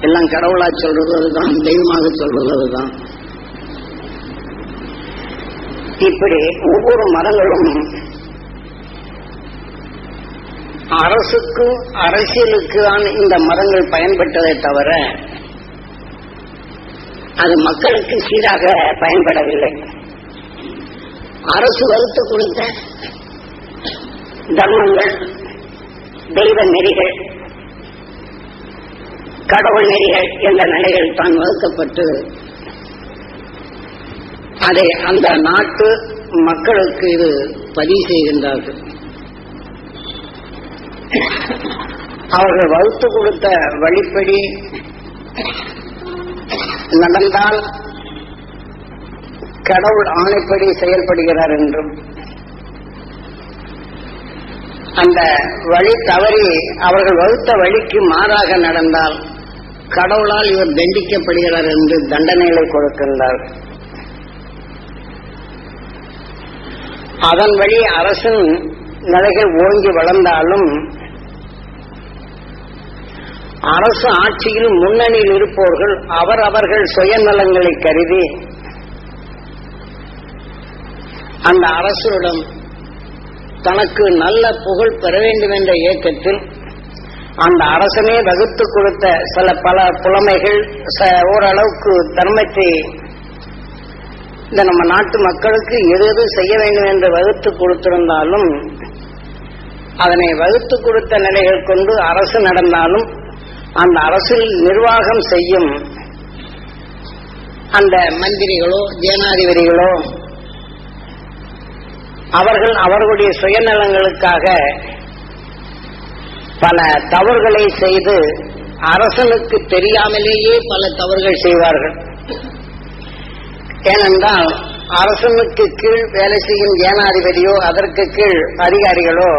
எல்லாம் கடவுளா சொல்றது அதுதான் தெய்வமாக சொல்றது அதுதான். இப்படி ஒவ்வொரு மதங்களும் அரசுக்கும் அரசியலுக்கு தான் இந்த மதங்கள் பயன்பட்டதை தவிர அது மக்களுக்கு சீராக பயன்படவில்லை. அரசு வகுத்து கொடுத்த தர்மங்கள் தெய்வ நெறிகள் கடவுள் நெறிகள் என்ற நிலைகள் தான் வகுக்கப்பட்டு அதை அந்த நாட்டு மக்களுக்கு இது பதிவு செய்கின்றார்கள். அவர்கள் வகுத்து கொடுத்த வழிப்படி நடந்தால் கடவுள் ஆணைப்படி செயல்படுகிறார் என்றும் அந்த வழி தவறி அவர்கள் வகுத்த வழிக்கு மாறாக நடந்தால் கடவுளால் இவர் தண்டிக்கப்படுகிறார் என்று தண்டனைகளை கொடுக்கின்றார். அதன் வழி அரசின் நிலைகள் ஓங்கி வளர்ந்தாலும் அரசு ஆட்சியில் முன்னணியில் இருப்பவர்கள் அவர் அவர்கள் சுயநலங்களை கருதி அந்த அரசுடன் தனக்கு நல்ல புகழ் பெற வேண்டும் என்ற இயக்கத்தில் அந்த அரசனே வகுத்து கொடுத்த சில பல புலமைகள் ச- ஓரளவுக்கு தன்மைத்தை இந்த நம்ம நாட்டு மக்களுக்கு எது எது செய்ய வேண்டும் என்று வகுத்து கொடுத்திருந்தாலும் அதனை வகுத்து கொடுத்த நிலைகள் கொண்டு அரசு நடந்தாலும் அந்த அரசில் நிர்வாகம் செய்யும் அந்த மந்திரிகளோ ஜனாதிபதிகளோ அவர்கள் அவர்களுடைய சுயநலங்களுக்காக பல தவறுகளை செய்து அரசனுக்கு தெரியாமலேயே பல தவறுகள் செய்வார்கள். ஏனென்றால் அரசனுக்கு கீழ் வேலை செய்யும் ஏனாதிபதியோ அதற்கு கீழ் அதிகாரிகளோ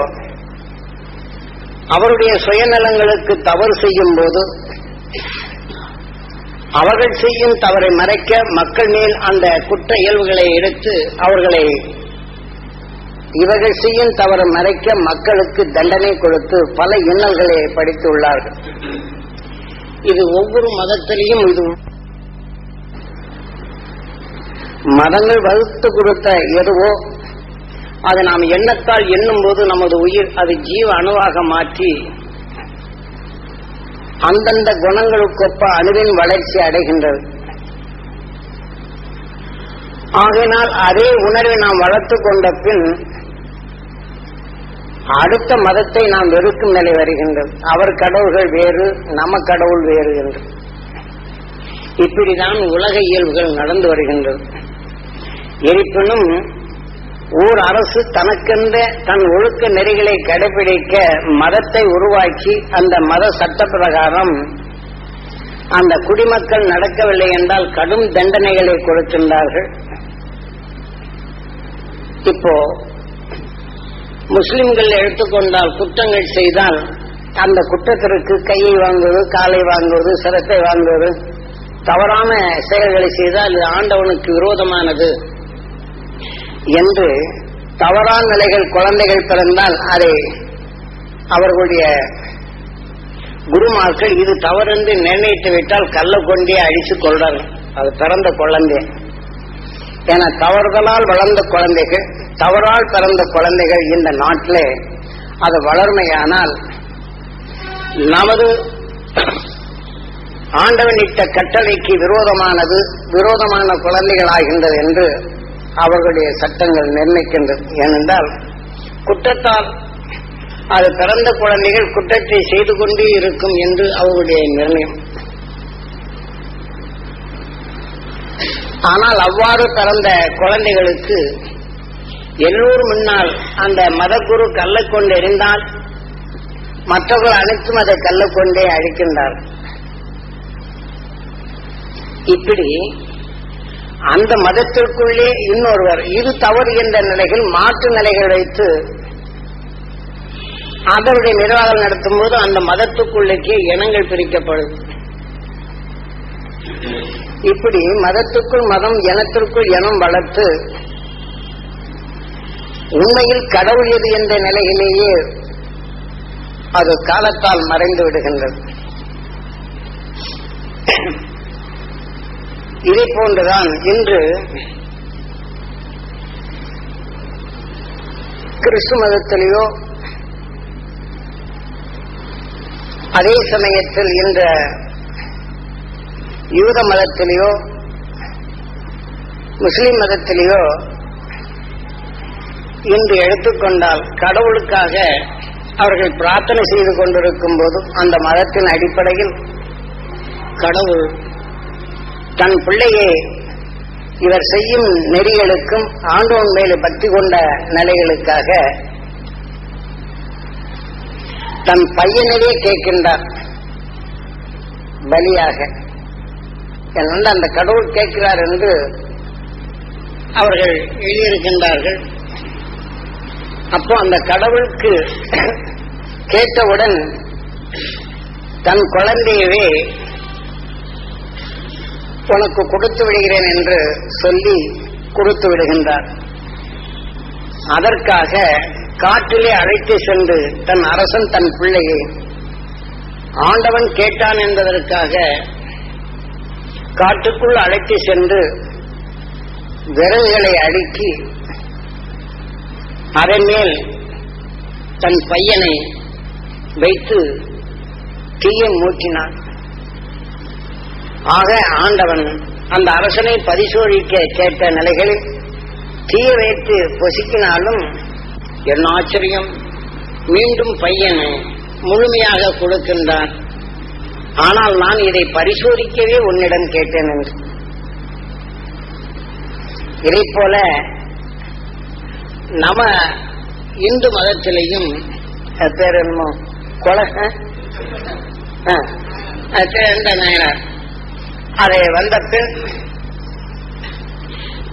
அவருடைய சுயநலங்களுக்கு தவறு செய்யும் போது அவர்கள் செய்யும் தவறை மறைக்க மக்கள் மேல் அந்த குற்ற இயல்புகளை எடுத்து அவர்களை இவர்கள் செய்யும் தவறு மறைக்க மக்களுக்கு தண்டனை கொடுத்து பல இன்னல்களை படித்துள்ளார்கள். இது ஒவ்வொரு மதத்திலையும் இது மதங்கள் வகுத்து கொடுத்த எதுவோ அதை நாம் எண்ணத்தால் எண்ணும் போது நமது உயிர் அது ஜீவ அணுவாக மாற்றி அந்தந்த குணங்களுக்கொப்ப அணுவின் வளர்ச்சி அடைகின்றது. ஆகையினால் அதே உணர்வை நாம் வளர்த்து கொண்ட பின் அடுத்த மதத்தை நாம் வெறுக்கும் நிலை வருகின்றது. அவர் கடவுள்கள் வேறு நம கடவுள் வேறு என்று. இப்படிதான் உலக இயல்புகள் நடந்து வருகின்றது. இருப்பினும் ஓர் அரசு தனக்கென்ற தன் ஒழுக்க நெறிகளை கடைபிடிக்க மதத்தை உருவாக்கி அந்த மத சட்ட பிரகாரம் அந்த குடிமக்கள் நடக்கவில்லை என்றால் கடும் தண்டனைகளை கொடுக்கின்றார்கள். இப்போ முஸ்லிம்கள் எடுத்துக்கொண்டால் குற்றங்கள் செய்தால் அந்த குற்றத்திற்கு கையை வாங்குவது காலை வாங்குவது சிரத்தை வாங்குவது தவறான செயல்களை செய்தால் இது ஆண்டவனுக்கு விரோதமானது என்று தவறான நிலைகள் குழந்தைகள் பிறந்தால் அதை அவர்களுடைய குருமார்கள் இது தவறென்று நிர்ணயித்து விட்டால் கல்ல கொண்டே அழிச்சு கொள்றார்கள் அது பிறந்த குழந்தை. என தவறுதலால் வளர்ந்த குழந்தைகள் தவறால் பிறந்த குழந்தைகள் இந்த நாட்டிலே அது வளர்மையானால் நமது ஆண்டவனிட்ட கட்டளைக்கு விரோதமானது விரோதமான குழந்தைகள் ஆகின்றது என்று அவர்களுடைய சட்டங்கள் நிர்ணயிக்கின்றது. ஏனென்றால் குற்றத்தால் அது பிறந்த குழந்தைகள் குற்றத்தை செய்து கொண்டே இருக்கும் என்று அவருடைய நிர்ணயம். ஆனால் அவ்வாறு பிறந்த குழந்தைகளுக்கு எல்லோரும் முன்னால் அந்த மதகுரு கல்லை கொண்டு எறிந்தால் மற்றவர்கள் அனைத்தும் அதை கல்லை கொண்டே அழிக்கின்றார். இப்படி அந்த மதத்திற்குள்ளே இன்னொருவர் இது தவறு என்ற நிலைகள் மாற்று நிலைகள் வைத்து அதனுடைய நிர்வாகம் நடத்தும் போது அந்த மதத்துக்குள்ளேக்கே இனங்கள் பிரிக்கப்படும். இப்படி மதத்துக்குள் மதம் இனத்திற்குள் இனம் வளர்த்து உண்மையில் கடவுள் எது என்ற நிலையிலேயே அது காலத்தால் மறைந்து விடுகின்றது. இதை போன்றுதான் இன்று கிறிஸ்து மதத்திலேயோ அதே சமயத்தில் இந்த யூத மதத்திலேயோ முஸ்லிம் மதத்திலேயோ இன்று எடுத்துக்கொண்டால் கடவுளுக்காக அவர்கள் பிரார்த்தனை செய்து கொண்டிருக்கும் போதும் அந்த மதத்தின் அடிப்படையில் கடவுள் தன் பிள்ளையை இவர் செய்யும் நெறிகளுக்கும் ஆண்டோன் மேலே பக்தி கொண்ட நிலைகளுக்காக தன் பையனவே கேட்கின்றார். பலியாக. ஏனென்றால் அந்த கடவுள் கேட்கிறார் என்று அவர்கள் எழுதியிருக்கின்றார்கள். அப்போ அந்த கடவுளுக்கு கேட்டவுடன் தன் குழந்தையவே உனக்கு கொடுத்து விடுகிறேன் என்று சொல்லி கொடுத்து விடுகின்றார். அதற்காக காட்டிலே அழைத்து சென்று தன் அரசன் தன் பிள்ளையை ஆண்டவன் கேட்டான் என்பதற்காக காட்டுக்குள் அழைத்து சென்று விறகுகளை அடுக்கி அதன் மேல் தன் பையனை வைத்து தீயை மூட்டினான். ஆக ஆண்டவன் அந்த அரசனை பரிசோதிக்க கேட்ட நிலைகளில் தீய வைத்து பொசுக்கினாலும் என்ன ஆச்சரியம்? மீண்டும் பையனை முழுமையாக கொடுக்கின்றான். ஆனால் நான் இதை பரிசோதிக்கவே உன்னிடம் கேட்டேன் என்று. இதை போல நம இந்து மதத்திலையும் பேர் என்னமோ கொலை ஆ, நாயனார்? அதை வந்த பின்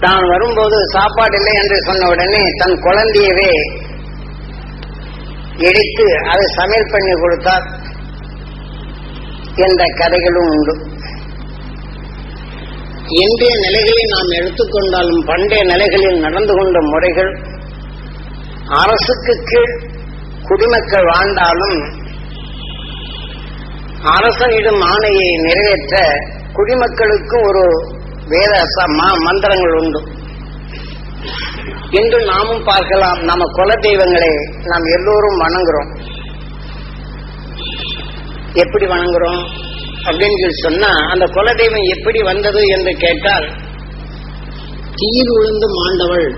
தான் வரும்போது சாப்பாடு இல்லை என்று சொன்ன உடனே தன் குழந்தையவே எடுத்து அதை சமையல் பண்ணி கொடுத்தார் என்ற கதைகளும் உண்டு. இன்றைய நிலைகளை நாம் எடுத்துக்கொண்டாலும் பண்டைய நிலைகளில் நடந்து கொண்ட முறைகள் அரசுக்கு கீழ் குடிமக்கள் வாழ்ந்தாலும் அரசனிடம் ஆணையை நிறைவேற்ற குடிமக்களுக்கு ஒரு வேத மந்திரங்கள் உண்டு. இன்று நாமும் பார்க்கலாம் நம்ம குல தெய்வங்களை நாம் எல்லோரும் வணங்குறோம். எப்படி வணங்குறோம்? அப்படின்னு சொல்லி சொன்னா அந்த குல தெய்வம் எப்படி வந்தது என்று கேட்டால் தீர் உழுந்து மாண்டவள்.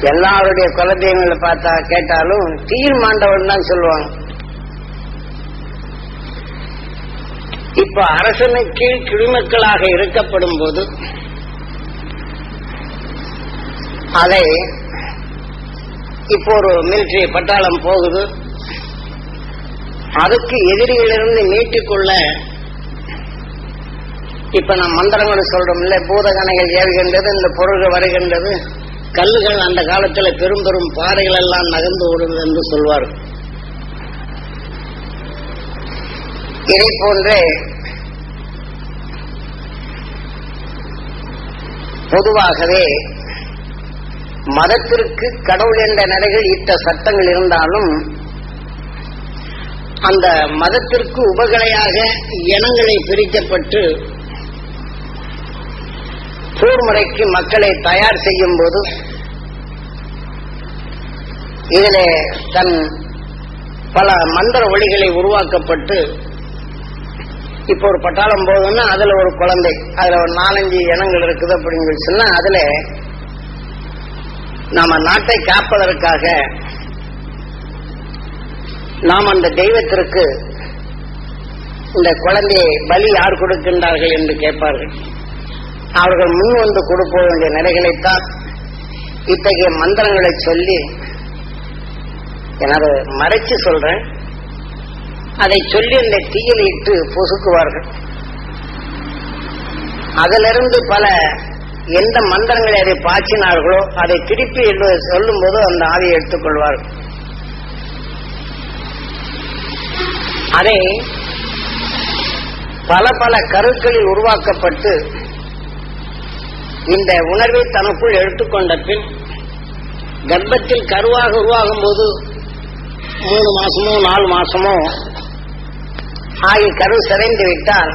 எல்லாருடைய குல தெய்வங்களை பார்த்தா கேட்டாலும் தீர் மாண்டவள் தான் சொல்லுவாங்க. இப்ப அரசனுக்கு கீழ் குடிமக்களாக இருக்கப்படும் போது அதை இப்போ ஒரு மிலிட்ரி பட்டாளம் போகுது. அதுக்கு எதிரியிலிருந்து மீட்டுக்கொள்ள இப்ப நான் மந்திரங்கள் சொல்றோம் இல்ல பூதகணைகள் ஏவுகின்றது இந்த பொருள்கள் வருகின்றது. கல்லுகள் அந்த காலத்துல பெரும் பெரும் பாறைகள் எல்லாம் நகர்ந்து ஓடுது என்று சொல்வார்கள். இதை போன்று பொதுவாகவே மதத்திற்கு கடவுள் என்ற நிலைகள் இட்ட சட்டங்கள் இருந்தாலும் அந்த மதத்திற்கு உபகலையாக இனங்களை பிரிக்கப்பட்டு போர்முறைக்கு மக்களை தயார் செய்யும் போது இதிலே தன் பல மந்திர ஒளிகளை உருவாக்கப்பட்டு இப்போ ஒரு பட்டாளம் போகுதுன்னா அதுல ஒரு குழந்தை அதுல ஒரு நாலஞ்சு இனங்கள் இருக்குது அப்படின்னு சொல்லி சொன்னா அதுல நாம நாட்டை காப்பதற்காக நாம் அந்த தெய்வத்திற்கு இந்த குழந்தையை பலி யார் கொடுக்கின்றார்கள் என்று கேட்பார்கள். அவர்கள் முன் வந்து கொடுக்க வேண்டிய நிலைகளைத்தான் இத்தகைய மந்திரங்களை சொல்லி எனது மறைச்சு சொல்றேன். அதை சொல்லி இந்த தீயில் இட்டு பொசுக்குவார்கள். அதிலிருந்து பல எந்த மந்திரங்களை அதை பாய்ச்சினார்களோ அதை திருப்பி சொல்லும் போது அந்த ஆவியை எடுத்துக்கொள்வார்கள் அதை பல பல கருக்களில் உருவாக்கப்பட்டு இந்த உணர்வை தனக்குள் எடுத்துக்கொண்ட பின் கர்ப்பத்தில் கருவாக உருவாகும் போது மூணு மாசமோ நாலு மாசமோ ஆகிய கரு சிதைந்து விட்டால்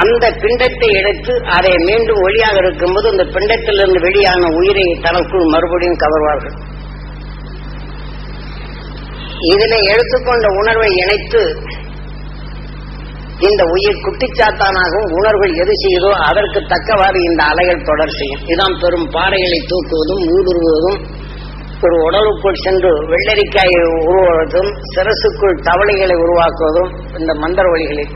அந்த பிண்டத்தை எடுத்து அதை மீண்டும் ஒளியாக இருக்கும்போது அந்த பிண்டத்திலிருந்து வெளியான உயிரை தனக்குள் மறுபடியும் கவர்வார்கள். இதில் எடுத்துக்கொண்ட உணர்வை இணைத்து இந்த உயிர் குட்டிச்சாத்தானாகவும் உணர்வுகள் எது செய்யுதோ அதற்கு தக்கவாறு இந்த அலைகள் தொடர் செய்யும். இதுதான் பெரும் பாறைகளை தூக்குவதும் ஊடுருவதும் ஒரு உடலுக்குள் சென்று வெள்ளரிக்காயை உருவதும் சிரசுக்குள் தவளைகளை உருவாக்குவதும் இந்த மந்திர வழிகளில்.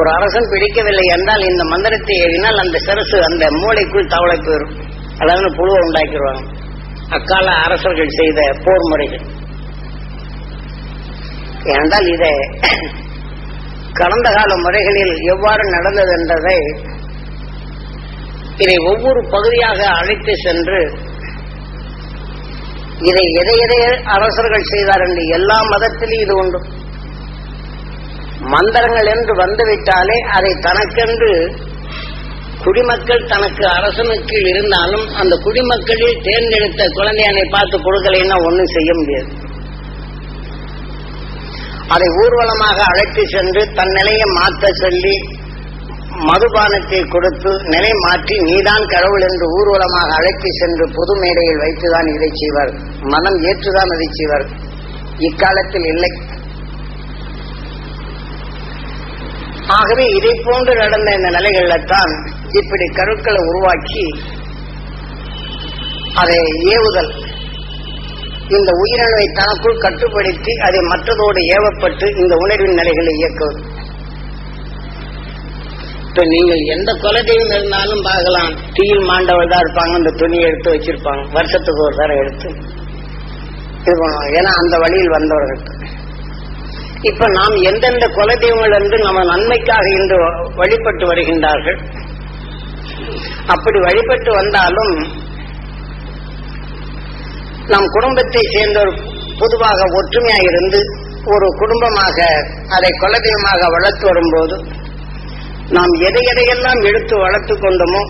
ஒரு அரசன் பிடிக்கவில்லை என்றால் இந்த மந்திரத்தை ஏறினால் அந்த சிரசு அந்த மூளைக்குள் தவளை போயிடும் அதாவது புழுவை உண்டாக்கிடுவாங்க. அக்கால அரசர்கள் செய்த போர் முறைகள். ஏனென்றால் இதை கடந்த கால முறைகளில் எவ்வாறு நடந்தது என்றதை இதை ஒவ்வொரு பகுதியாக அழைத்து சென்று இதை எதை எதை அரசர்கள் செய்தார் என்று எல்லா மதத்திலும் இது உண்டு. மந்திரங்கள் என்று வந்துவிட்டாலே அதை தனக்கென்று குடிமக்கள் தனக்கு அரசனுக்கு இருந்தாலும் அந்த குடிமக்களில் தேர்ந்தெடுத்த குழந்தையனை பார்த்து கொடுக்கலைன்னா ஒன்றும் செய்ய முடியாது. அதை ஊர்வலமாக அழைத்து சென்று தன் நிலையை மாற்ற சொல்லி மதுபானத்தை கொடுத்து நிலை மாற்றி நீதான் கடவுள் என்று ஊர்வலமாக அழைத்து சென்று பொது மேடையில் வைத்துதான் இதை செய்வார். மனம் ஏற்றுதான் அதை செய்வார். இக்காலத்தில் இல்லை. ஆகவே இதை போன்று நடந்த இந்த நிலைகளில் தான் இப்படி கருக்களை உருவாக்கி அதை ஏவுதல். இந்த உயிரணுவை தனக்குள் கட்டுப்படுத்தி அதை மற்றதோடு ஏவப்பட்டு இந்த உணர்வின் நிலைகளை இயக்குவது. இப்ப நீங்கள் எந்த குலதெய்வம் இருந்தாலும் பார்க்கலாம். தீயில் மாண்டவள் தான் இருப்பாங்க அந்த துணியை எடுத்து வச்சிருப்பாங்க. வருஷத்துக்கு ஒரு தரம் எடுத்து இது பண்ணுவாங்க. ஏன்னா அந்த வழியில் வந்தவர்களுக்கு. இப்ப நாம் எந்தெந்த குலதெய்வங்கள் இருந்து நம்ம நன்மைக்காக இன்று வழிபட்டு வருகின்றார்கள். அப்படி வழிபட்டு வந்தாலும் நம் குடும்பத்தை சேர்ந்த பொதுவாக ஒற்றுமையாக இருந்து ஒரு குடும்பமாக அதை குலதெய்வமாக வளர்த்து வரும்போது நாம் எதை எதையெல்லாம் எடுத்து வளர்த்து கொண்டோமோ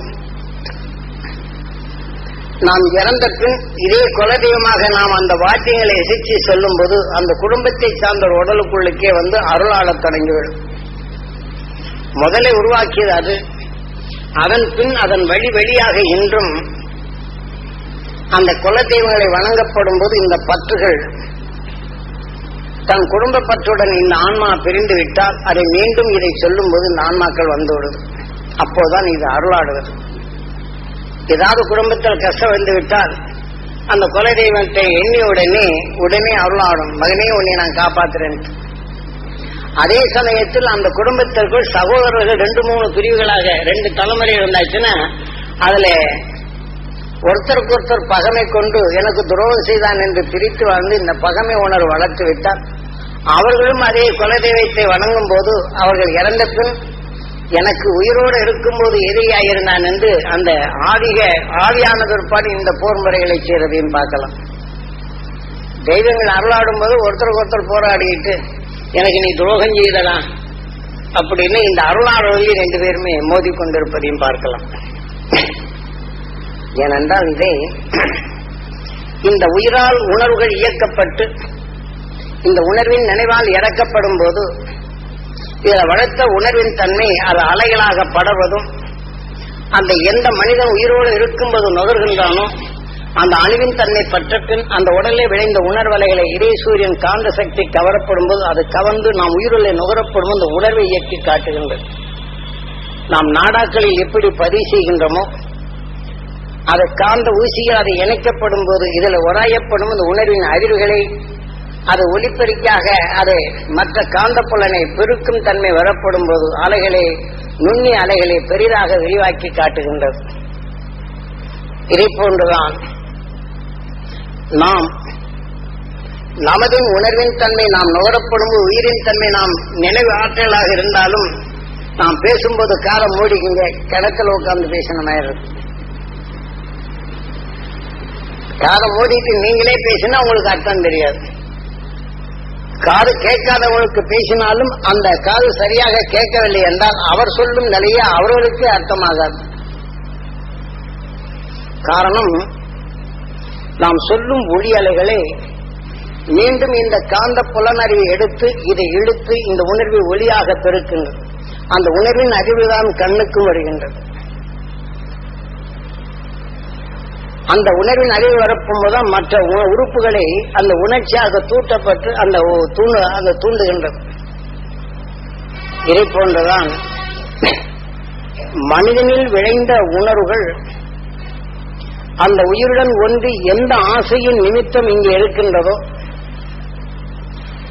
நாம் இறந்த பின் இதே குலதெய்வமாக நாம் அந்த வாத்தியங்களை எசிச்சு சொல்லும் போது அந்த குடும்பத்தை சார்ந்த உடலுக்குள்ளுக்கே வந்து அருளாளத் தொடங்கிவிடும். முதலை உருவாக்கியது அது. அதன் பின் அதன் வழி வழியாக இன்றும் அந்த குலதெய்வங்களை வணங்கப்படும் போது இந்த பற்றுகள் தன் குடும்ப பற்றுடன் இந்த ஆன்மா பிரிந்து விட்டால் அதை மீண்டும் இதை சொல்லும் போது இந்த ஆன்மாக்கள் வந்துவிடுது அப்போதான் இது அருளாடுவது. ஏதாவது குடும்பத்தில் கஷ்டம் வந்து விட்டால் அந்த கொலை தெய்வத்தை எண்ணி உடனே உடனே அருளாடும். மகனே உன்னை நான் காப்பாத்துறேன். அதே சமயத்தில் அந்த குடும்பத்திற்குள் சகோதரர்கள் ரெண்டு மூணு பிரிவுகளாக ரெண்டு தலைமுறை இருந்தாச்சுன்னா அதுல ஒருத்தருக்கு ஒருத்தர் பகமை கொண்டு எனக்கு துரோகம் செய்தான் என்று பிரித்து வாழ்ந்து இந்த பகமை உணர்வு வளர்த்து விட்டார். அவர்களும் அதே குலதெய்வத்தை வணங்கும் போது அவர்கள் இறந்த பின் எனக்கு உயிரோடு இருக்கும்போது எதிரியாயிருந்தான் என்று அந்த ஆதிக ஆவியான பிற்பாடு இந்த போர் முறைகளை செய்யறதையும் பார்க்கலாம். தெய்வங்கள் அருளாடும் போது ஒருத்தருக்கு ஒருத்தர் போராடிட்டு எனக்கு நீ துரோகம் செய்தலாம் அப்படின்னு இந்த அருளாளர்கள் ரெண்டு பேருமே மோதி கொண்டிருப்பதையும் பார்க்கலாம். ஏனென்றால் இதை இந்த உயிரால் உணர்வுகள் இயக்கப்பட்டு இந்த உணர்வின் நினைவால் இறக்கப்படும் போது இதில் வளர்த்த உணர்வின் தன்மை அது அலைகளாக படர்வதும் அந்த எந்த மனிதன் உயிரோடு இருக்கும்போது நுகர்கின்றானோ அந்த அணுவின் தன்மை பற்ற பின் அந்த உடலே விளைந்த உணர்வலைகளை இடை சூரியன் காந்த சக்தி கவரப்படும் போது அது கவர்ந்து நாம் உயிருள்ளே நுகரப்படும் அந்த உணர்வை இயக்கி காட்டுகின்றது. நாம் நாடாக்களில் எப்படி பதிவு செய்கின்றோமோ அது காந்த ஊசியில் அதை இணைக்கப்படும் போது இதில் உராயப்படும் அந்த உணர்வின் அறிவுகளை அது ஒளிப்பெருக்காக அது மற்ற காந்தப்புலனை பெருக்கும் தன்மை வரப்படும் போது அலைகளை நுண்ணி அலைகளை பெரிதாக விரிவாக்கி காட்டுகின்றது. இதை போன்றுதான் நாம் நமது உணர்வின் தன்மை நாம் நுகரப்படும் உயிரின் தன்மை நாம் நினைவு ஆற்றலாக இருந்தாலும் நாம் பேசும்போது காலம் மூடிக்குங்க கிணத்துல உட்கார்ந்து பேசணும் ஆயிடுறது காதை மூடிட்டு நீங்களே பேசினா உங்களுக்கு அர்த்தம் தெரியாது. காது கேட்காதவர்களுக்கு பேசினாலும் அந்த காது சரியாக கேட்கவில்லை என்றால் அவர் சொல்லும் நிலையே அவர்களுக்கு அர்த்தமாகாது. காரணம் நாம் சொல்லும் ஒளி அலைகளை மீண்டும் இந்த காந்த புலனறிவை எடுத்து இதை இழுத்து இந்த உணர்வை ஒளியாக பெருக்குங்கள். அந்த உணர்வின் அறிவுதான் கண்ணுக்கும் வருகின்றது. அந்த உணர்வின் அறிவு வரப்போதுதான் மற்ற உ- உறுப்புகளை அந்த உணர்ச்சியாக தூட்டப்பட்டு அந்த தூண்டு அந்த தூண்டுகின்றது. இதை போன்றுதான் மனிதனில் விளைந்த உணர்வுகள் அந்த உயிருடன் ஒன்று எந்த ஆசையின் நிமித்தம் இங்கே இருக்கின்றதோ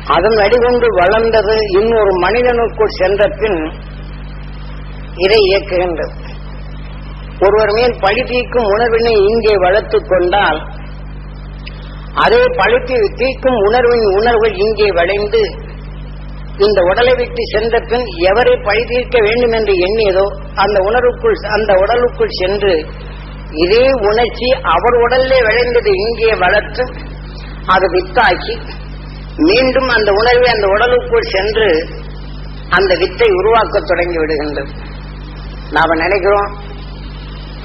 அதன் அடிகொண்டு வளர்ந்தது இன்னொரு மனிதனுக்குள் சென்ற பின் இதை இயக்குகின்றது. ஒருவர் மேல் பழி தீர்க்கும் உணர்வினை இங்கே வளர்த்துக் கொண்டால் அதே பழி தீக்கும் தீர்க்கும் உணர்வின் உணர்வுகள் இங்கே வளைந்து இந்த உடலை விட்டு சென்ற பின் எவரை பழி தீர்க்க வேண்டும் என்று எண்ணியதோ அந்த உணர்வுக்குள் அந்த உடலுக்குள் சென்று இதே உணர்ச்சி அவர் உடலிலே விளைந்தது இங்கே வளர்த்து அது வித்தாக்கி மீண்டும் அந்த உணர்வை அந்த உடலுக்குள் சென்று அந்த வித்தை உருவாக்க தொடங்கி விடுகின்றது. நாம நினைக்கிறோம்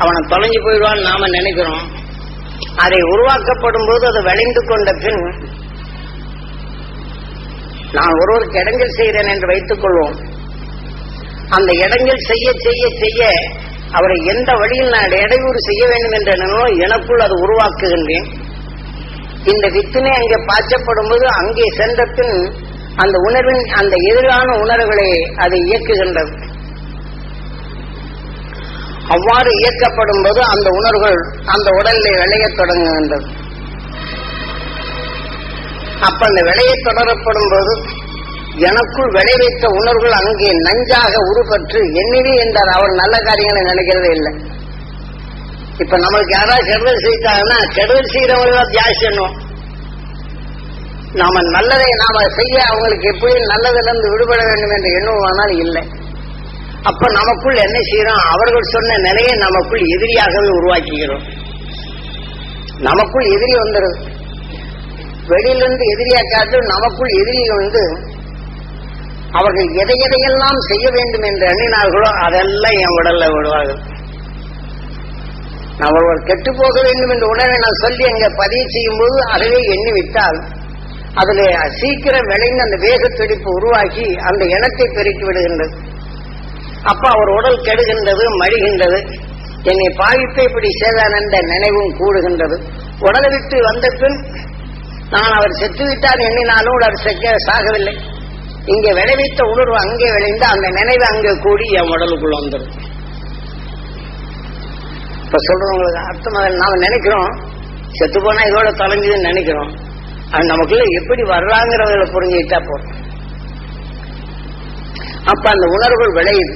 அவனை தொலைஞ்சு போயிடுவான்னு நாம நினைக்கிறோம். அதை உருவாக்கப்படும் போது அதை விளைந்து கொண்ட பின் நான் ஒருவருக்கு இடங்கள் செய்கிறேன் என்று வைத்துக் கொள்வோம். அந்த இடங்கள் செய்ய செய்ய செய்ய அவரை எந்த வழியில் நான் இடையூறு செய்ய வேண்டும் என்ற எண்ணமோ எனக்குள் அது உருவாக்குகின்றேன். இந்த வித்தினை அங்கே பாய்ச்சப்படும் போது அங்கே சென்ற பின் அந்த உணர்வின் அந்த எதிரான உணர்வுகளை அதை இயக்குகின்றது. அவ்வாறு இயக்கப்படும் போது அந்த உணர்வுகள் அந்த உடலில் விளையத் தொடங்குகின்றது. அப்ப அந்த விளையை தொடரப்படும் போது எனக்குள் விளைவித்த உணர்வுகள் அங்கே நஞ்சாக உருப்பற்று என்னவே என்றார். அவர் நல்ல காரியங்களை நினைக்கிறதே இல்லை. இப்ப நம்மளுக்கு யாராவது கெடுதல் செய்தாங்கன்னா கெடுதல் செய்யறவங்க ஜாஸ்தி எண்ணும் நாம நல்லதை நாம செய்ய அவங்களுக்கு எப்படி நல்லதுல இருந்து விடுபட வேண்டும் என்ற எண்ணம் ஆனால் இல்லை. அப்ப நமக்குள் என்ன செய்யறோம்? அவர்கள் சொன்ன நிலையை நமக்குள் எதிரியாகவே உருவாக்குகிறோம். நமக்குள் எதிரி வந்துடுது வெளியிலிருந்து எதிரியா காட்டு நமக்குள் எதிரி வந்து அவர்கள் எதை எதையெல்லாம் செய்ய வேண்டும் என்று எண்ணினார்களோ அதெல்லாம் என் உடல்ல விடுவார்கள். நான் ஒருவர் கெட்டு போக வேண்டும் என்று உடனே நான் சொல்லி அங்க பதிவு செய்யும் போது அதுவே எண்ணி விட்டால் அதுல சீக்கிரம் விளைந்து அந்த வேக துடிப்பு உருவாக்கி அந்த இனத்தை பெருக்கி விடுகின்றது. அப்ப அவர் உடல் கெடுகின்றது மழிகின்றது என்னை பாவித்து இப்படி செய்தான் என்ற நினைவும் கூடுகின்றது. உடலை விட்டு வந்த பின் நான் அவர் செத்து விட்டார் எண்ணினாலும் அவர் சாகவில்லை. இங்கே விளைவித்த உணர்வு அங்கே விளைந்து அந்த நினைவு அங்கே கூடி என் உடலுக்குள்ள வந்துடும் இப்ப சொல்றவங்களுக்கு அர்த்தம் அர்த்தமாக நாம நினைக்கிறோம். செத்து போனா இதோட தொலைஞ்சதுன்னு நினைக்கிறோம். அது நமக்குள்ள எப்படி வர்றாங்கிறவங்களை புரிஞ்சுக்கிட்டா போதும். அப்ப அந்த உணர்வுகள் விளையுது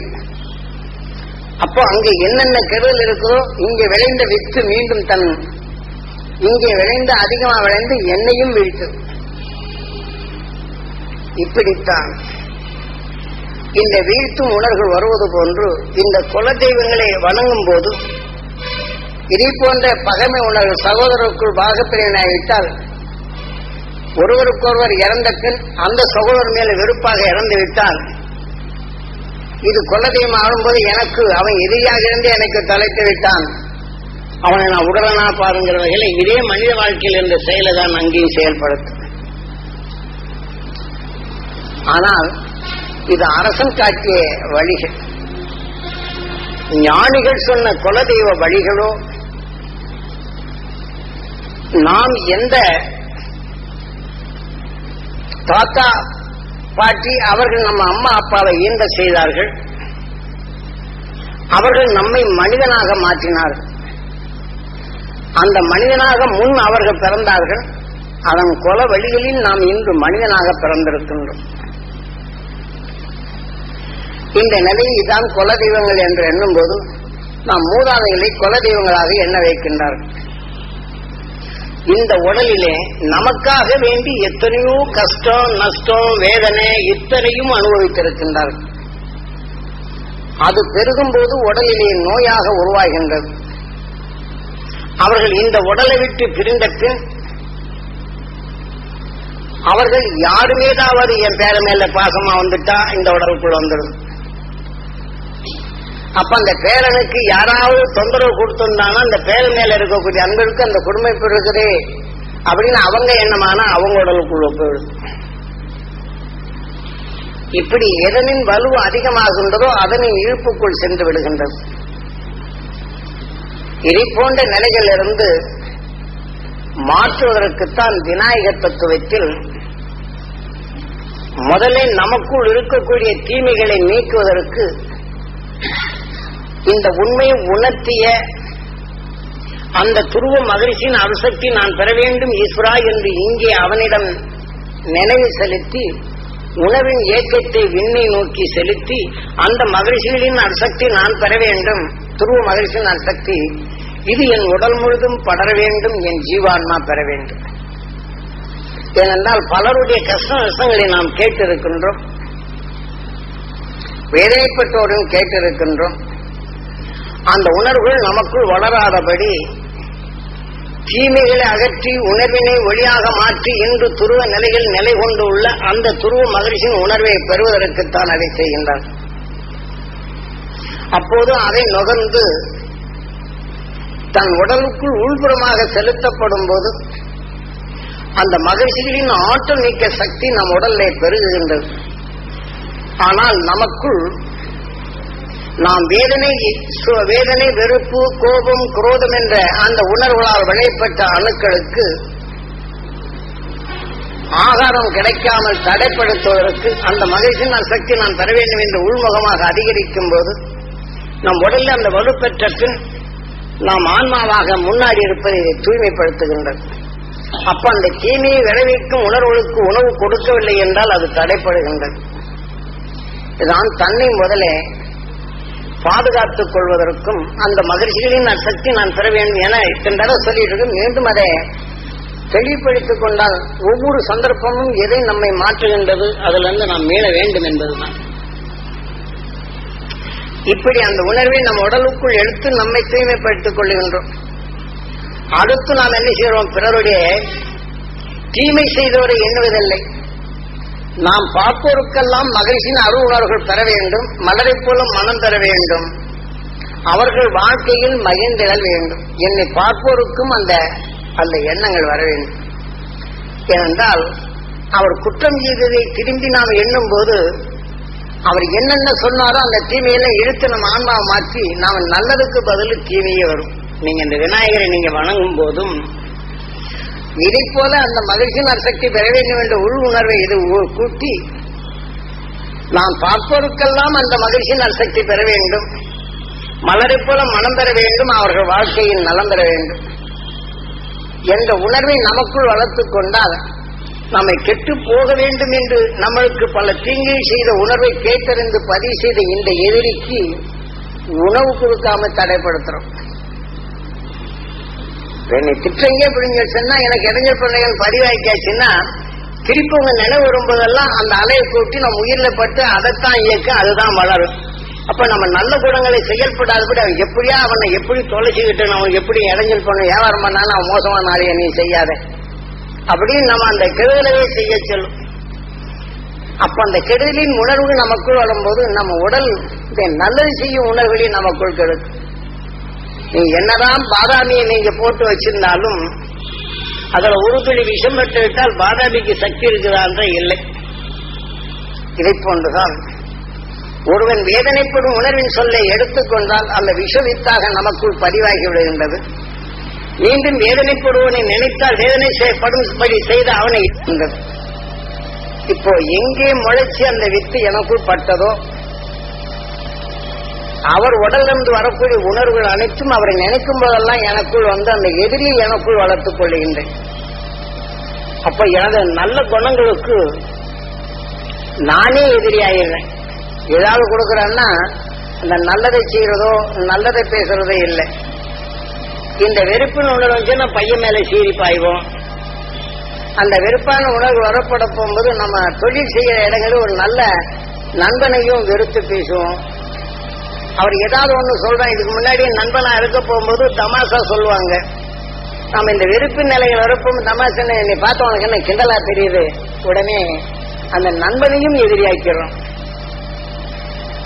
அப்போ அங்க என்னென்ன கெடுதல் இருக்குதோ இங்க விளைந்த வித்து மீண்டும் தன் இங்கே விளைந்து அதிகமா விளைந்து என்னையும் வீழ்த்து. இப்படித்தான் இந்த வீழ்த்தும் உணர்வு வருவது போன்று இந்த குல தெய்வங்களை வணங்கும் போது இதை போன்ற பகைமை உணர்வு சகோதரருக்குள் பாகப்பிரிவினாய்விட்டால் ஒருவருக்கொருவர் இறந்த பின் அந்த சகோதரர் மேல வெறுப்பாக இறந்து விட்டால் இது குலதெய்வம் ஆடும்போது எனக்கு அவன் எதிரியாக இருந்து எனக்கு தலைத்து விட்டான். அவனை நான் உடலனா பாருங்கிற வகையில இதே மனித வாழ்க்கையில் இருந்த செயலை தான் அங்கேயும் செயல்படுத்தும் ஆனால் இது அரசன் காட்டிய வழிகள். ஞானிகள் சொன்ன குலதெய்வ வழிகளோ நாம் எந்த தாத்தா பாட்டி அவர்கள் நம்ம அம்மா அப்பாவை ஈந்த செய்தார்கள். அவர்கள் நம்மை மனிதனாக மாற்றினார்கள் அந்த மனிதனாக முன் அவர்கள் பிறந்தார்கள். அதன் கொல வழிகளில் நாம் இன்று மனிதனாக பிறந்திருக்கின்றோம். இந்த நிலையில் தான் குல தெய்வங்கள் என்று எண்ணும்போது நாம் மூதாதைகளை குல தெய்வங்களாக எண்ண வைக்கின்றார்கள். இந்த உடலிலே நமக்காக வேண்டி எத்தனையோ கஷ்டம் நஷ்டம் வேதனை இத்தனையும் அனுபவித்திருக்கின்றார்கள் அது பெருகும் போது உடலிலே நோயாக உருவாகின்றது. அவர்கள் இந்த உடலை விட்டு பிரிந்த பின் அவர்கள் யாரு மீதாவது என் பேர மேல பாசமா வந்துட்டா இந்த உடலுக்குள் வந்துடும். அப்ப அந்த பேரனுக்கு யாராவது தொந்தரவு கொடுத்திருந்தாங்கன்னா அந்த பேரன் மேல இருக்கக்கூடிய அன்பிற்கு அந்த குடும்பம் இருக்குதே அப்படின்னு அவங்க எண்ணமானா அவங்க உடலுக்குள்ள போயிடும் இப்படி எதனின் வலு அதிகமாகின்றதோ அதனின் இழுப்புக்குள் சென்று விடுகின்றது. இதை போன்ற நிலைகளிலிருந்து மாற்றுவதற்குத்தான் விநாயக தத்துவத்தில் முதலில் நமக்குள் இருக்கக்கூடிய தீமைகளை நீக்குவதற்கு இந்த உண்மையை உணர்த்திய அந்த துருவ மகிழ்ச்சியின் அரிசக்தி நான் பெற வேண்டும் ஈஸ்வரா என்று இங்கே அவனிடம் நினைவு செலுத்தி உணவின் இயக்கத்தை விண்ணை நோக்கி செலுத்தி அந்த மகிழ்ச்சிகளின் அரிசக்தி நான் பெற வேண்டும் துருவ மகிழ்ச்சியின் அசக்தி இது என் உடல் முழுதும் படர வேண்டும் என் ஜீவான்மா பெற வேண்டும். ஏனென்றால் பலருடைய கஷ்ட நஷ்டங்களை நாம் கேட்டிருக்கின்றோம். வேதனைப்பட்டோரும் கேட்டிருக்கின்றோம். அந்த உணர்வுகள் நமக்குள் வளராதபடி தீமைகளை அகற்றி உணர்வினை ஒளியாக மாற்றி இன்று துருவ நிலையில் நிலை கொண்டுள்ள அந்த துருவ மகிழ்ச்சியின் உணர்வை பெறுவதற்குத்தான் அதை செய்கின்றார். அப்போது அதை நுகர்ந்து தன் உடலுக்குள் உள்புறமாக செலுத்தப்படும் போது அந்த மகிழ்ச்சிகளின் ஆற்றல் நீக்க சக்தி நம் உடலை பெருகுகின்றது. ஆனால் நமக்குள் நாம் வேதனை வேதனை வெறுப்பு கோபம் குரோதம் என்ற அந்த உணர்வுகளால் விளையப்பட்ட அணுக்களுக்கு ஆகாரம் கிடைக்காமல் தடைப்படுத்துவதற்கு அந்த மகிழ்ச்சியின் சக்தி நான் தர வேண்டும் என்று உள்முகமாக அதிகரிக்கும் போது நம் உடலில் அந்த வலுப்பெற்ற பின் நாம் ஆன்மாவாக முன்னாடி இருப்பதை இதை தூய்மைப்படுத்துகின்றது. அப்ப அந்த தீமையை விளைவிக்கும் உணர்வுகளுக்கு உணவு கொடுக்கவில்லை என்றால் அது தடைப்படுகின்றது. இதுதான் தன்னை முதலே பாதுகாத்துக் கொள்வதற்கும் அந்த மகிழ்ச்சிகளின் சக்தி நான் பெற வேண்டும் என இத்தனை தடவை சொல்லிட்டு இருக்கு. மீண்டும் அதை தெளிப்படுத்திக் கொண்டால் ஒவ்வொரு சந்தர்ப்பமும் எதை நம்மை மாற்றுகின்றது? அதிலிருந்து நாம் மீள வேண்டும் என்பதுதான். இப்படி அந்த உணர்வை நம் உடலுக்குள் எடுத்து நம்மை தூய்மைப்படுத்திக் கொள்ளுகின்றோம் அடுத்து நாம் என்ன செய்கிறோம்? பிறருடைய தீமை செய்தவரை எண்ணுவதில்லை. நாம் பார்ப்போருக்கெல்லாம் மகிழ்ச்சியின் அருள் உணர்வுகள் பெற வேண்டும் மலரைப் போல மனம் பெற வேண்டும். அவர்கள் வாழ்க்கையில் மகிழ்ந்திடல் வேண்டும். என்னை பார்ப்போருக்கும் அந்த அந்த எண்ணங்கள் வர வேண்டும். ஏனென்றால் அவர் குற்றம் செய்ததை திரும்பி நாம் எண்ணும் போது அவர் என்னென்ன சொன்னாரோ அந்த தீமையெல்லாம் இழுத்து நம்ம ஆன்மாவை மாற்றி நாம் நல்லதுக்கு பதில் தீமையே வரும். நீங்க இந்த விநாயகரை நீங்க வணங்கும் போதும் இதை போல அந்த மகிழ்ச்சியின் சக்தி பெற வேண்டும் என்ற உள் உணர்வை இது கூட்டி நாம் பார்ப்போருக்கெல்லாம் அந்த மகிழ்ச்சியின் சக்தி பெற வேண்டும். மலரைப் போல மனம் பெற வேண்டும் அவர்கள் வாழ்க்கையில் நலம் பெற வேண்டும் என்ற உணர்வை நமக்குள் வளர்த்துக் கொண்டால் நம்மை கெட்டு போக வேண்டும் என்று நம்மளுக்கு பல தீங்கை செய்த உணர்வை கேட்டறிந்து பதிவு செய்த இந்த எதிரிக்கு உணவு கொடுக்காம தடைப்படுத்துறோம். என்னை திட்டங்க அப்படிங்க சொன்னா எனக்கு இளைஞர் பிள்ளைகள் பதிவாக்கியாச்சுன்னா திருப்பி உங்க நினைவு வரும்போதெல்லாம் அந்த அலையை கூட்டி நம்ம உயிரில பட்டு அதைத்தான் இயக்க அதுதான் வளரும். அப்ப நம்ம நல்ல குணங்களை செயல்படாதபடி அவன் எப்படியா அவனை எப்படி தொலைச்சிக்கிட்டு நம்ம எப்படி இடைஞ்சல் பண்ண வியாபாரம் பண்ணாலும் அவன் மோசமான ஆளைய நீ செய்யாத. அப்படின்னு நம்ம அந்த கெடுதலவே செய்ய சொல்லும். அப்ப அந்த கெடுதலின் உணர்வு நமக்குள் வரும்போது நம்ம உடல் இந்த நல்லது செய்யும் உணர்வுகளையும் நமக்குள் கெடுக்கும். நீங்க என்னதான் பாதாமியை நீங்க போட்டு வச்சிருந்தாலும் அதுல ஒரு துளி விஷம் பெற்று விட்டால் பாதாமிக்கு சக்தி இருக்குதான்ற இல்லை. இதை போன்றுதான் ஒருவன் வேதனைப்படும் உணர்வின் சொல்லை எடுத்துக்கொண்டால் அந்த விஷவித்தாக நமக்குள் பதிவாகி விடுகின்றது மீண்டும் வேதனைப்படுவனை நினைத்தால் வேதனை செய்யப்படும்படி செய்த அவனை இருக்கின்றது இப்போ எங்கே முளைச்சி அந்த வித்து எனக்குள் பட்டதோ அவர் உடலிருந்து வரக்கூடிய உணர்வுகள் அனைத்தும் அவரை நினைக்கும் போதெல்லாம் எனக்குள் வந்து அந்த எதிரி எனக்குள் வளர்த்துக் கொள்ளுகின்றேன் அப்ப எனது நல்ல குணங்களுக்கு நானே எதிரியாகிறேன் ஏதாவது கொடுக்கறேன்னா அந்த நல்லதை செய்யறதோ நல்லதை பேசுறதோ இல்லை. இந்த வெறுப்பின் உணர்வு நம்ம பையன் மேல சீறி பாய்வோம். அந்த வெறுப்பான உணர்வு வரப்பட போகும்போது நம்ம தொழில் செய்யற இடங்களில் ஒரு நல்ல நண்பனையும் வெறுத்து பேசுவோம். அவர் ஏதாவது ஒன்று சொல்றேன். இதுக்கு முன்னாடி நண்பனா இருக்க போகும்போது தமாஷா சொல்லுவாங்க. நம்ம இந்த வெறுப்பின் நிலையில் வரப்போம் தமாசன்னு என்னை பார்த்தவனுக்கு என்ன கிண்டலா தெரியுது? உடனே அந்த நண்பனையும் எதிரியாக்கிறோம்.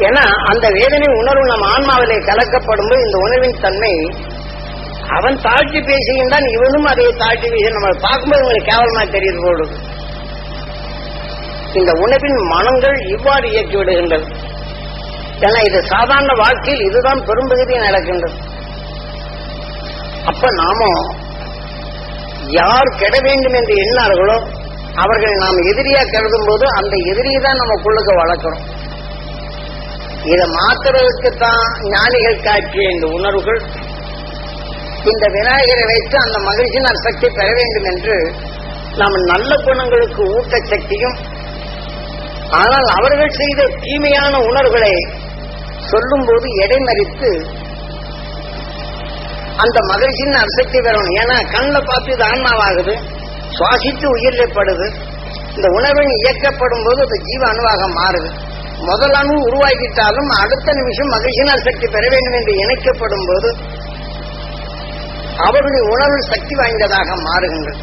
ஏன்னா அந்த வேதனை உணர்வு நம்ம ஆன்மாவிலே கலக்கப்படும் போது இந்த உணர்வின் தன்மை அவன் தாழ்த்தி பேசுகின்றான் இவனும் அதை தாழ்த்தி பேச நம்ம பார்க்கும்போது உங்களுக்கு கேவலமா தெரியுது போடு இந்த உணவின் மனங்கள் இவ்வாறு இயக்கி விடுகின்றது. ஏன்னா இது சாதாரண வாழ்க்கையில் இதுதான் பெரும்பகுதி நடக்கின்றது. அப்ப நாம யார் கெட வேண்டும் என்று எண்ணார்களோ அவர்களை நாம் எதிரியா கருதும் போது அந்த எதிரியை தான் நமக்குள்ளுக்கு வளர்க்கிறோம். இதை மாத்துறதுக்குத்தான் ஞானிகள் காட்டிய இந்த உணர்வுகள். இந்த விநாயகரை வைத்து அந்த மகிழ்ச்சியின் சக்தி பெற வேண்டும் என்று நாம் நல்ல குணங்களுக்கு ஊட்டச்சக்தியும் ஆனால் அவர்கள் செய்த தீமையான உணர்வுகளை சொல்லும் போது இடைமறித்து அந்த மகிழ்ச்சியின் அசக்தி பெறணும். ஏன்னா கண்ணில் பார்த்து இது ஆன்மாவாகுது. சுவாசித்து உயிரிழப்படுது. இந்த உணர்வின் இயக்கப்படும் போது அது ஜீவ அணுவாக மாறுது. முதல் அணு உருவாக்கிட்டாலும் அடுத்த நிமிஷம் மகிழ்ச்சியினால் சக்தி பெற வேண்டும் என்று இணைக்கப்படும் போது அவருடைய உணர்வு சக்தி வாய்ந்ததாக மாறுகின்றது.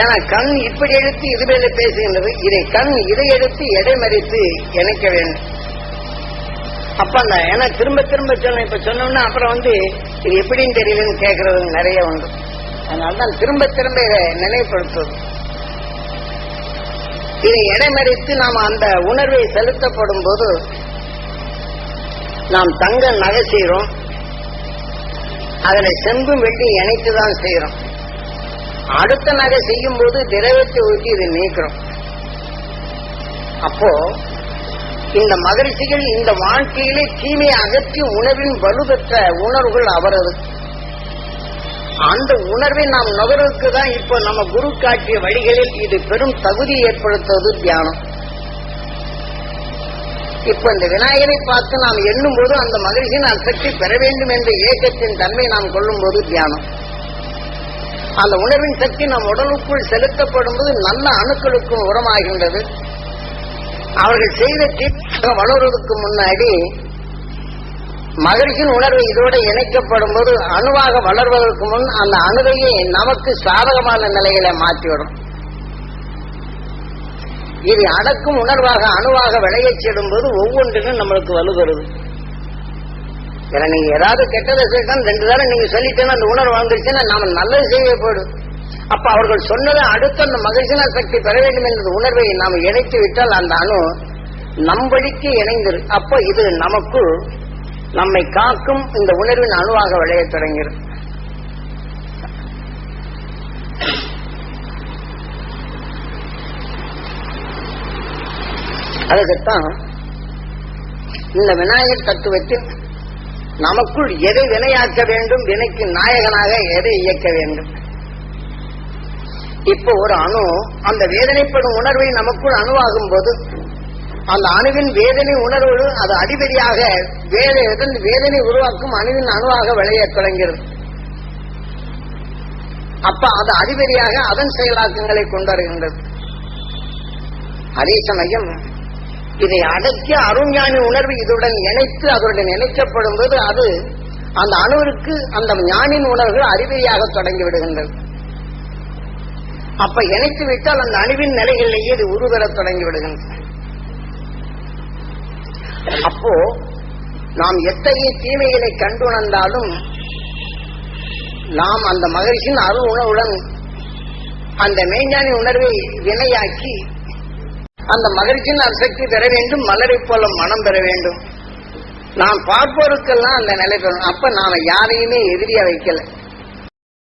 ஏன்னா கண் இப்படி எடுத்து இதுவேல பேசுகின்றது. இதை கண் இதை எடுத்து இடைமறித்து இணைக்க வேண்டும். அப்ப அந்த ஏன்னா திரும்ப திரும்ப சொல்லணும். இப்ப சொன்னோம்னா அப்புறம் வந்து இது எப்படின்னு தெரியலன்னு கேட்கறது நிறைய உண்டு. அதனால்தான் திரும்ப திரும்ப இதை நினைவுபடுத்துவது. இதை இடைமறித்து நாம் அந்த உணர்வை செலுத்தப்படும் போது நாம் தங்க நகை செய்கிறோம் அதனை செம்பும் வெட்டி இணைத்து தான் செய்கிறோம் அடுத்த நகை செய்யும் போது திரவத்தை ஊற்றி இதை நீக்கிறோம். அப்போ இந்த மகிழ்ச்சிகள் இந்த வாழ்க்கையிலே தீமையை அகற்றி உணவின் வலுபெற்ற உணர்வுகள் அவரது. அந்த உணர்வை நாம் நுகர்வுக்கு தான் இப்போ நம்ம குரு காட்டிய வழிகளில் இது பெரும் தகுதி ஏற்படுத்துவது தியானம். இப்ப இந்த விநாயகரை பார்த்து நாம் எண்ணும் போது அந்த மகிழ்ச்சியின் அசக்தி பெற வேண்டும் என்ற ஏக்கத்தின் தன்மை நாம் கொள்ளும் போது தியானம். அந்த உணர்வின் சக்தி நம் உடலுக்குள் செலுத்தப்படும் போது நல்ல அணுக்களுக்கும் உரமாகின்றது. அவர்கள் செய்த தீர்க்க வளர்வதற்கு முன்னாடி மகிழ்ச்சியின் உணர்வு இதோடு இணைக்கப்படும் போது அணுவாக வளர்வதற்கு முன் அந்த அணுவையே நமக்கு சாதகமான நிலையில மாற்றிவிடும். இது அடக்கும் உணர்வாக அணுவாக விளையச் செடும் போது ஒவ்வொன்றிலும் நம்மளுக்கு வலுகிறது ஏன்னா நீங்க ஏதாவது கெட்டதை செய்யணும் ரெண்டு தடவை நீங்க சொல்லிட்டேன்னா அந்த உணர்வு வந்துருச்சுன்னா நாம நல்லது செய்யப்படும் அப்ப அவர்கள் சொன்னதை அடுத்து அந்த மகிழ்ச்சினா சக்தி பெற வேண்டும் என்ற உணர்வை நாம் இணைத்து விட்டால் அந்த அணு நம்படிக்கு இணைந்திரு அப்ப இது நமக்குள் நம்மை காக்கும் இந்த உணர்வின் அணுவாக விளையத் தொடங்கிடும் அதுக்குத்தான் இந்த விநாயகர் தத்துவத்தில் நமக்குள் எதை வினையாக்க வேண்டும் வினைக்கு நாயகனாக எதை இயக்க வேண்டும்? இப்போ ஒரு அணு அந்த வேதனைப்படும் உணர்வை நமக்குள் அணுவாகும் போது அந்த அணுவின் வேதனை உணர்வு அது அடிப்படையாக வேதனை உருவாக்கும் அணுவின் அணுவாக விளையத் தொடங்கிறது. அப்ப அது அதிபதியாக அதன் செயலாக்கங்களை கொண்டாடுகின்றது. அதே சமயம் இதை அடக்கிய அருஞ்ஞானி உணர்வு இதுடன் இணைத்து அதனுடன் இணைக்கப்படும் போது அது அந்த அணுவிற்கு அந்த ஞானின் உணர்வுகள் அறிவையாக தொடங்கி விடுகின்றது. அப்ப இணைத்து விட்டால் அந்த அணுவின் நிலைகளிலேயே இது உருவெறத் தொடங்கி விடுகின்றன அப்போ நாம் எத்தகைய தீமைகளை கண்டுணர்ந்தாலும் நாம் அந்த மகிழ்ச்சியின் அரு உணவுடன் அந்த மெய்ஞானி உணர்வை வினையாக்கி அந்த மகிழ்ச்சியின் அசக்தி பெற வேண்டும் மலரை போல மனம் பெற வேண்டும். நாம் பார்ப்போருக்கெல்லாம் அந்த நிலை பெறணும் அப்ப நாம யாரையுமே எதிரியா வைக்கல.